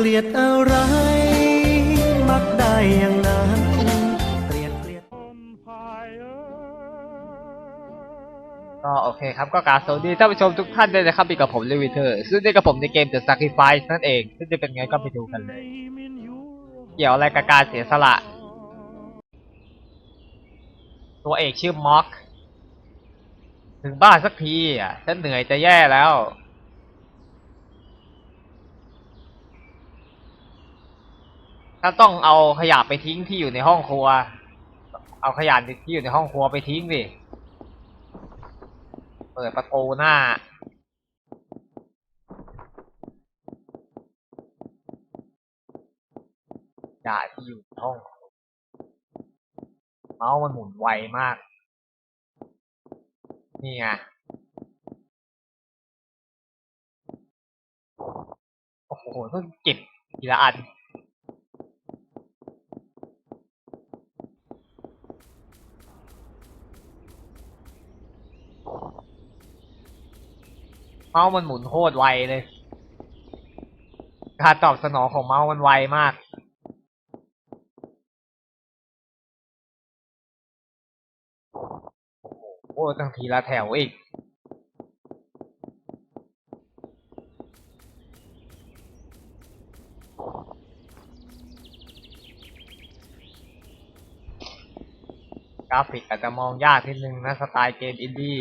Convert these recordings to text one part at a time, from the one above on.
กลียดอะไร มักได้อย่างนั้นเกลียดเกลียดก็โอเคครับก็กราบสวัสดีท่านผู้ชมทุกท่านด้วยนะครับอยู่กับผมเลวิเทอร์ซึ่งได้กับผมในเกม The Sacrifice นั่นเอง ซึ่งจะเป็นไงก็ไปดูกันเลย เกี่ยวอะไรกับการเสียสละ ตัวเอกชื่อม็อก ถึงบ้านสักทีอะฉันเหนื่อยจะแย่แล้ว ถ้าต้องเอาขยะไปทิ้งที่อยู่ในห้องครัว เอาขยะที่อยู่ในห้องครัวไปทิ้งดิ เปิดประตูหน้าด่าที่อยู่ในห้อง เมาส์มันหมุนไวมาก นี่ไง โอ้โหต้องเก็บทีละอัน เมาส์มันหมุนโคตรไวเลย การตอบสนองของเมาส์มันไวมาก โอ้ตั้งทีละแถวอีก กราฟิกอาจจะมองยากนิดนึงนะสไตล์เกมอินดี้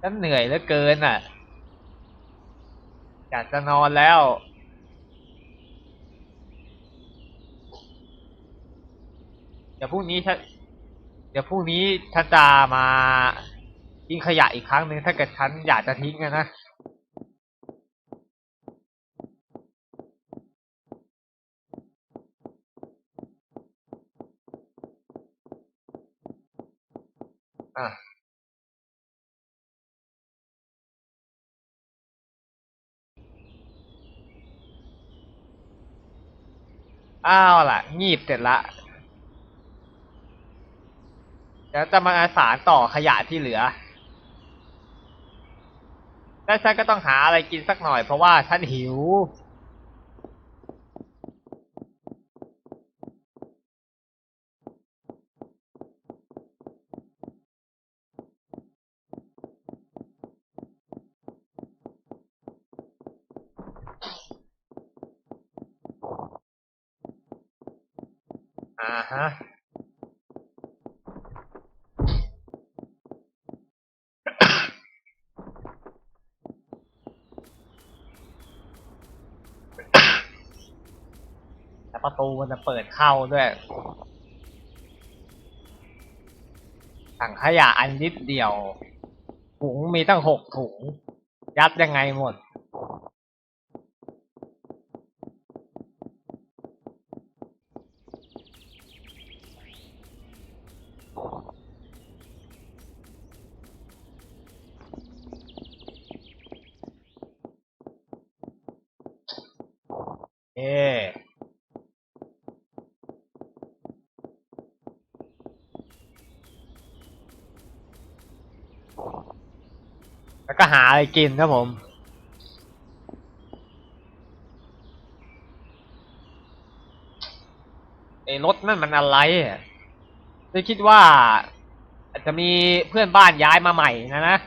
ฉันเหนื่อยเหลือเกินอะ อยากจะนอนแล้ว เดี๋ยวพรุ่งนี้ฉันเดี๋ยวพรุ่งนี้ฉันจะมาทิ้งขยะอีกครั้งหนึ่งถ้าเกิดฉันอยากจะทิ้งอะนะอะอ้าวล่ะงีบเสร็จละ เดี๋ยวจะมาอาสารต่อขยะที่เหลือ และฉันก็ต้องหาอะไรกินสักหน่อยเพราะว่าฉันหิว อ่าฮะ ประตูมันจะเปิดเข้าด้วยถังขยะอันนิดเดียว ถุงมีตั้งหกถุง ยัดยังไงหมด เอ๊แล้วก็ หาอะไรกินครับผม ไอ้รถนั่นมันอะไรอะฉันคิดว่า อาจจะมีเพื่อนบ้านย้ายมาใหม่นะนะ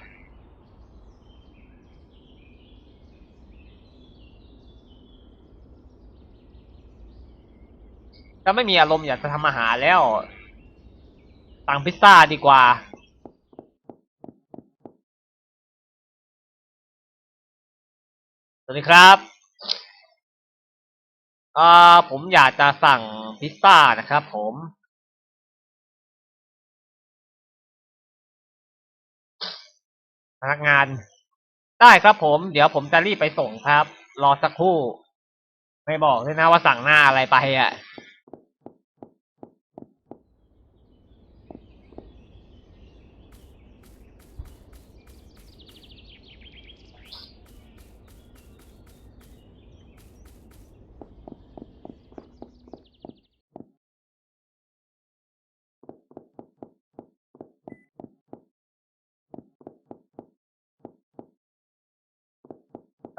ถ้าไม่มีอารมณ์อยากจะทำอาหารแล้วสั่งพิซซ่าดีกว่า วัสดีครับอ่าผมอยากจะสั่งพิซซ่านะครับผม พนักงาน ได้ครับผม เดี๋ยวผมจะรีบไปส่งครับ รอสักครู่ ไม่บอกเลยนะว่าสั่งหน้าอะไรไปอะ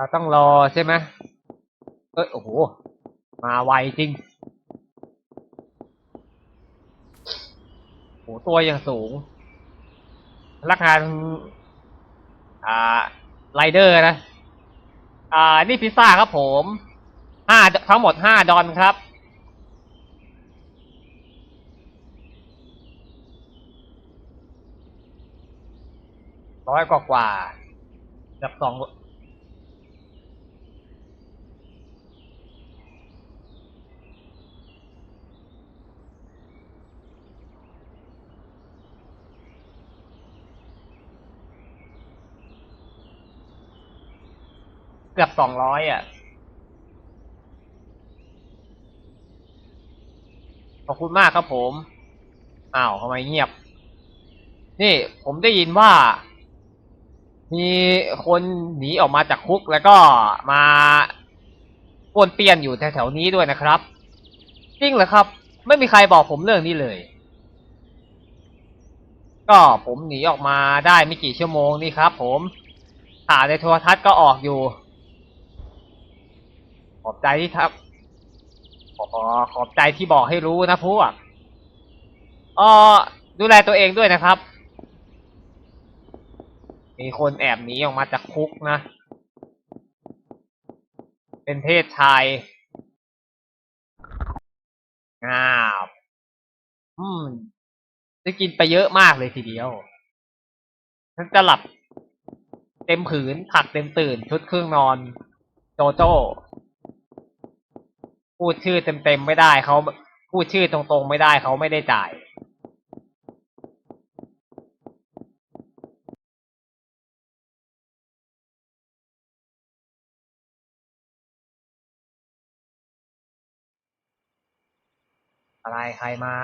เราต้องรอใช่ไหมเอ้ย โอ้โห มาไวจริง โห ตัวอย่างสูงพนักงานอ่าไรเดอร์นะ อ่า นี่พิซซ่าครับผมห้าทั้งหมดห้าดอนครับร้อยกว่ากว่าๆกับสอง เกือบสองร้อยอะ ขอบคุณมากครับผม อ้าวทำไมเงียบ นี่ผมได้ยินว่า มีคนหนีออกมาจากคุกแล้วก็มาป้วนเปี้ยนอยู่แถวๆนี้ด้วยนะครับ จริงเหรอครับ ไม่มีใครบอกผมเรื่องนี้เลย ก็ผมหนีออกมาได้ไม่กี่ชั่วโมงนี่ครับ ผมข่าวในโทรทัศน์ก็ออกอยู่ ขอบใจที่ทับ ขอขอบใจที่บอกให้รู้นะพวกเออดูแลตัวเองด้วยนะครับ มีคนแอบหนีออกมาจากคุกนะ เป็นเพศชายอ้าวอืมจะกินไปเยอะมากเลยทีเดียวฉันจะหลับเต็มผืนผักเต็มตื่นชุดเครื่องนอน โจโจ้ พูดชื่อเต็มๆไม่ได้เขาพูดชื่อตรงๆไม่ได้เขาไม่ได้จ่ายอะไรใครมา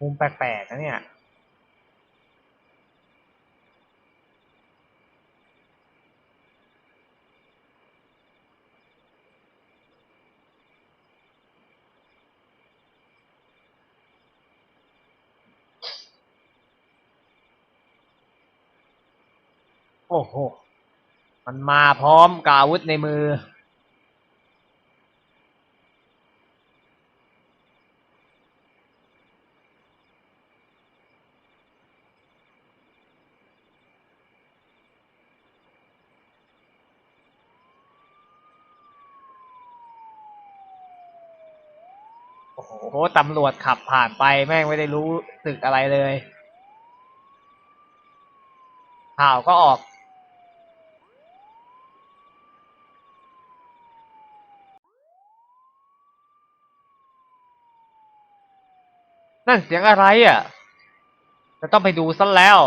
มุมแปลกๆนะเนี่ยโอ้โห มันมาพร้อมกับอาวุธในมือ โอ้โหตำรวจขับผ่านไปแม่งไม่ได้รู้สึกอะไรเลย ข่าวก็ออกนั่นเสียงอะไรอะ จะต้องไปดูซะแล้ว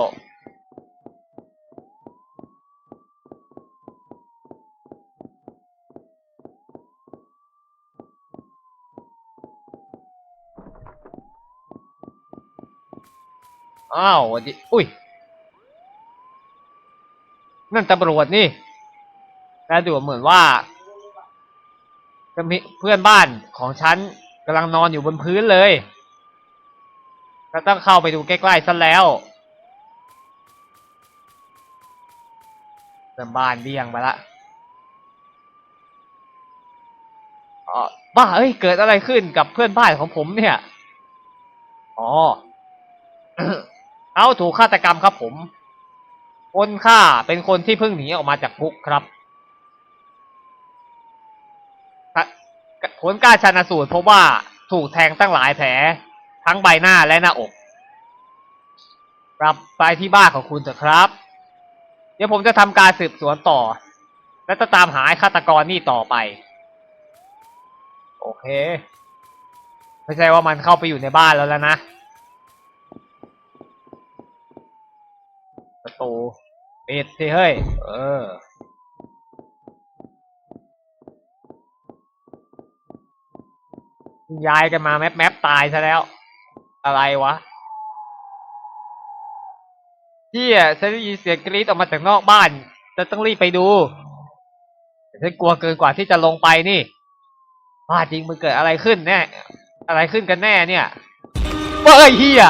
อ้าววัสดีอุ้ย นั่นตำรวจนี่แล้วดูเหมือนว่าจะมีเพื่อนบ้านของฉันกำลังนอนอยู่บนพื้นเลยก็ต้องเข้าไปดูใกล้ๆซะแล้วเพื่อนบ้านเดี่ยงไปละอ้าเอ้ย เกิดอะไรขึ้นกับเพื่อนบ้านของผมเนี่ย อ๋อ เอาถูกฆาตกรรมครับผม คนฆ่าเป็นคนที่เพิ่งหนีออกมาจากคุกครับผลการชันสูตรพบว่าถูกแทงตั้งหลายแผล ทั้งใบหน้าและหน้าอกกลับไปที่บ้านของคุณเถอะครับ เดี๋ยวผมจะทำการสืบสวนต่อ และจะตามหาฆาตกรนี่ต่อไป โอเค ไม่ใช่ว่ามันเข้าไปอยู่ในบ้านแล้วแล้วนะ ประ ตูปิดสิเฮ้ย เออ ย้ายกันมาแมปแมปตายซะแล้ว อะไรวะเที่ยฉันได้ยินเสียงกรี๊ดออกมาจากนอกบ้านจะต้องรีบไปดูแต่ฉันกลัวเกินกว่าที่จะลงไปนี่ว่าจริงมันเกิดอะไรขึ้นแน่ อะไรขึ้นกันแน่เนี่ยเอ้ยเฮีย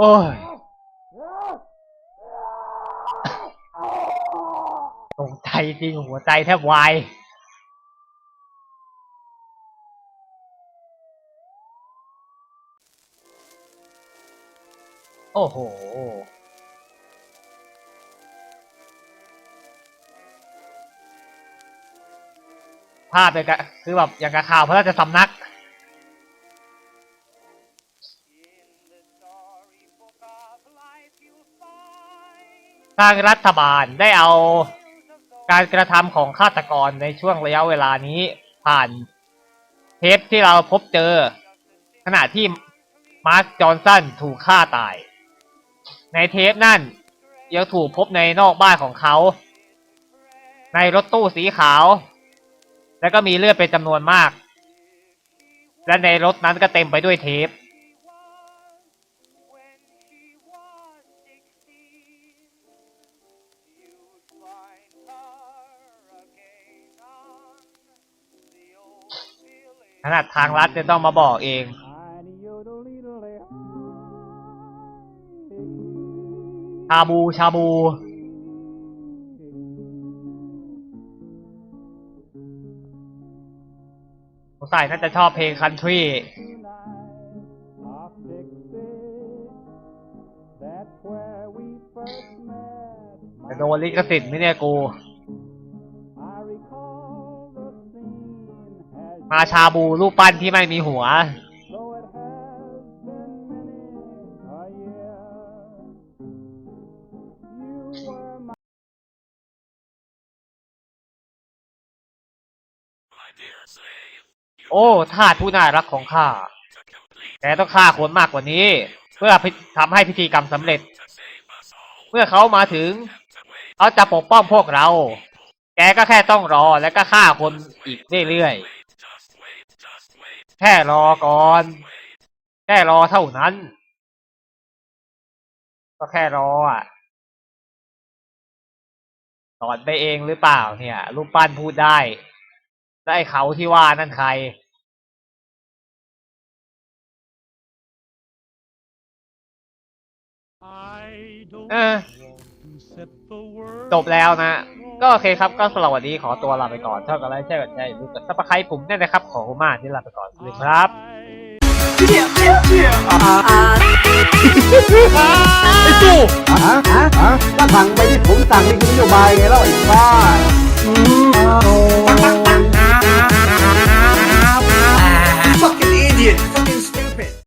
โอ้ยตกใจจริงหัวใจแทบวายโอ้โห ภาพเลยกะคือแบบอย่างกับข่าวพระราชสำนัก ทางรัฐบาลได้เอาการกระทำของฆาตกรในช่วงระยะเวลานี้ผ่านเทปที่เราพบเจอ ขณะที่มาร์คจอห์นสันถูกฆ่าตาย ในเทปนั่นยังถูกพบในนอกบ้านของเขา ในรถตู้สีขาว แล้วก็มีเลือดเป็นจำนวนมาก และในรถนั้นก็เต็มไปด้วยเทป นาดทางรัฐจะต้องมาบอกเอง ชาบูชาบูสงสัยน่าจะชอบเพลงคันทรีจะโดนลิขสิทธิ์ไหมเนี่ยกู มาชาบูรูปปั้นที่ไม่มีหัว โอ้ทาสผู้น่ารักของข้า แต่ต้องฆ่าคนมากกว่านี้ เพื่อพิทำให้พิธีกรรมสำเร็จ เมื่อเขามาถึง เขาจะปกป้องพวกเรา แกก็แค่ต้องรอแล้วก็ฆ่าคนอีกเรื่อยๆ แค่รอก่อน แค่รอเท่านั้น ก็แค่รออะสอนไปเองหรือเปล่าเนี่ยรูปปั้นพูดได้แล้วไอ้เขาที่ว่านั่นใคร เออจบแล้วนะ ก็โอเคครับก็สำหรับวันนี้ขอตัวลาไปก่อนเท่ากับไรแชร์กันใจรู้กับซับสไครต์ผมแน่นะครับ ขอคุ้มากที่ลาไปก่อนสวัสดีครับไอ้ตู่ฮะฮะฮะก็สั่งไปที่ผมสั่งนี่คือนโยบายไงแล้วไอ้บ้าอืมโอ้ fucking idiot